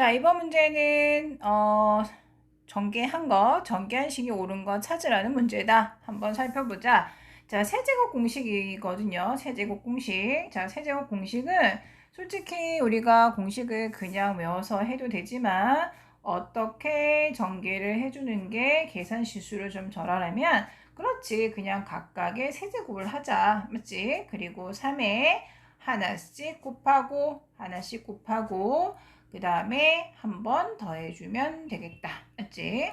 자, 이번 문제는 어, 전개한 거, 전개한 식이 옳은 거 찾으라는 문제다. 한번 살펴보자. 자, 세제곱 공식이거든요. 세제곱 공식. 자, 세제곱 공식은 솔직히 우리가 공식을 그냥 외워서 해도 되지만 어떻게 전개를 해주는 게 계산 실수를 좀 덜하려면 그렇지 그냥 각각의 세제곱을 하자 맞지? 그리고 3에 하나씩 곱하고 하나씩 곱하고 그 다음에 한 번 더해주면 되겠다 맞지?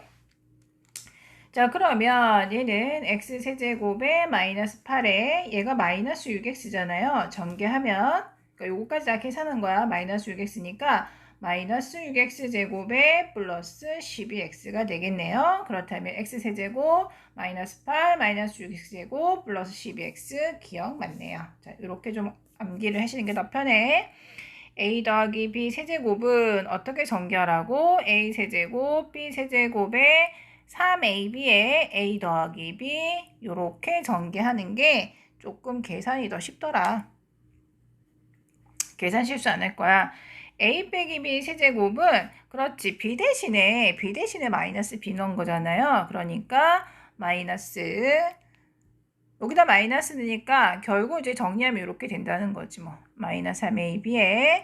자 그러면 얘는 x세제곱에 마이너스 8에 얘가 마이너스 6x잖아요 전개하면 그러니까 요거까지 다 계산한 거야 마이너스 6x니까 마이너스 6x제곱에 플러스 12x가 되겠네요. 그렇다면 x세제곱 마이너스 8 마이너스 6x제곱 플러스 12x 기억 맞네요. 자 이렇게 좀 암기를 하시는 게 더 편해. A 더하기 b 세제곱은 어떻게 전개하라고? a 세제곱 b 세제곱에 3ab에 a 더하기 b 이렇게 전개하는 게 조금 계산이 더 쉽더라. 계산 실수 안 할 거야. a 빼기 b 세제곱은 그렇지 b 대신에 b 대신에 마이너스 b 넣은 거잖아요. 그러니까 마이너스 여기다 마이너스 넣으니까 결국 이제 정리하면 이렇게 된다는 거지 뭐 마이너스 3ab에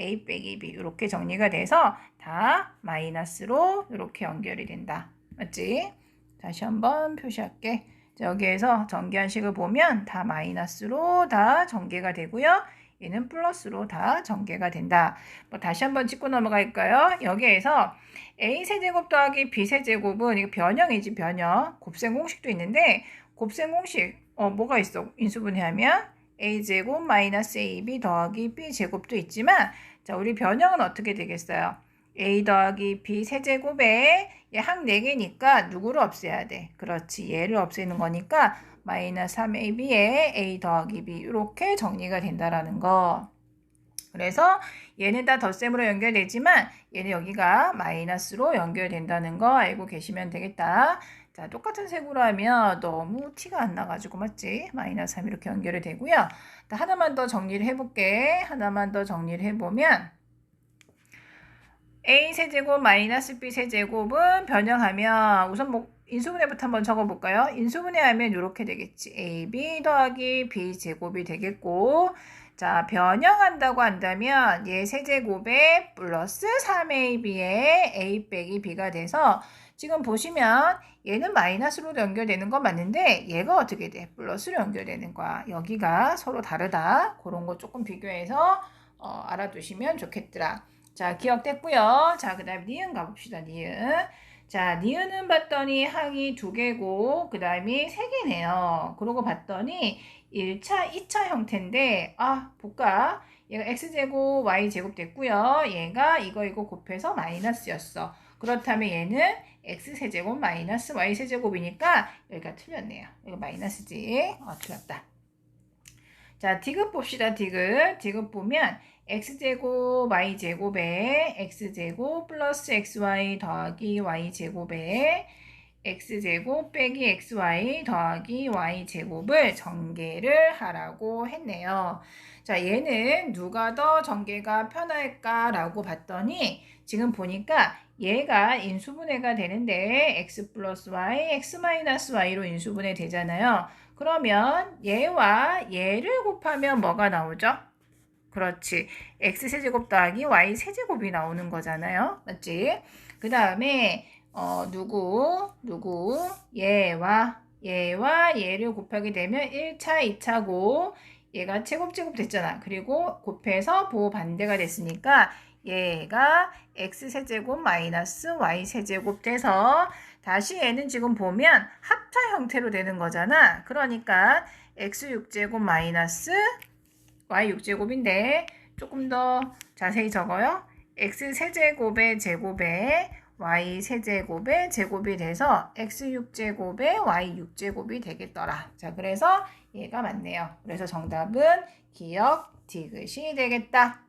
a 빼기 b 이렇게 정리가 돼서 다 마이너스로 이렇게 연결이 된다. 맞지? 다시 한번 표시할게. 여기에서 전개한식을 보면 다 마이너스로 다 전개가 되고요. 얘는 플러스로 다 전개가 된다. 뭐 다시 한번 짚고 넘어갈까요? 여기에서 a 세제곱 더하기 b 세제곱은 이거 변형이지 변형. 곱셈 공식도 있는데 곱셈 공식 어 뭐가 있어? 인수분해하면 a 제곱 마이너스 ab 더하기 b 제곱도 있지만 자 우리 변형은 어떻게 되겠어요? a 더하기 b 세제곱에 얘항 4개니까 누구를 없애야 돼? 그렇지 얘를 없애는 거니까 마이너스 3ab에 a 더하기 b 이렇게 정리가 된다라는 거. 그래서 얘는 다 덧셈으로 연결되지만 얘는 여기가 마이너스로 연결된다는 거 알고 계시면 되겠다. 자, 똑같은 색으로 하면 너무 티가 안 나가지고 맞지? 마이너스 3 이렇게 연결이 되고요. 하나만 더 정리를 해볼게. 하나만 더 정리를 해보면 a 세제곱 마이너스 b 세제곱은 변형하면 우선 뭐 인수분해부터 한번 적어볼까요? 인수분해하면 이렇게 되겠지. ab 더하기 b 제곱이 되겠고 자 변형한다고 한다면 얘 세제곱에 플러스 3ab에 a 빼기 b가 돼서 지금 보시면 얘는 마이너스로 연결되는 건 맞는데 얘가 어떻게 돼? 플러스로 연결되는 거야. 여기가 서로 다르다. 그런 거 조금 비교해서 어, 알아두시면 좋겠더라. 자 기억됐고요. 자 그 다음에 니은 가봅시다. 니은. 자, 니은은 봤더니 항이 두 개고, 그 다음이 세 개네요. 그러고 봤더니 1차, 2차 형태인데, 아, 볼까? 얘가 x제곱, y제곱 됐고요. 얘가 이거, 이거 곱해서 마이너스였어. 그렇다면 얘는 x세제곱 마이너스 y세제곱이니까 여기가 틀렸네요. 이거 마이너스지. 어, 틀렸다. 자, 디귿 봅시다, 디귿. 디귿 보면 x제곱 y제곱에 x제곱 플러스 xy 더하기 y제곱에 x제곱 빼기 xy 더하기 y제곱을 전개를 하라고 했네요. 자, 얘는 누가 더 전개가 편할까라고 봤더니 지금 보니까 얘가 인수분해가 되는데 x 플러스 y, x 마이너스 y로 인수분해 되잖아요. 그러면 얘와 얘를 곱하면 뭐가 나오죠? 그렇지. x세제곱 더하기 y세제곱이 나오는 거잖아요. 맞지? 그 다음에 어, 누구, 누구, 얘와 얘와 얘를 곱하게 되면 1차, 2차고 얘가 제곱제곱 됐잖아. 그리고 곱해서 보호 반대가 됐으니까 얘가 x세제곱 마이너스 y세제곱 돼서 다시 얘는 지금 보면 합차 형태로 되는 거잖아. 그러니까 x6제곱 마이너스 y6제곱인데 조금 더 자세히 적어요. x세제곱의 제곱에 y세제곱의 제곱이 돼서 x6제곱에 y6제곱이 되겠더라. 자, 그래서 얘가 맞네요. 그래서 정답은 기억 디귿이 되겠다.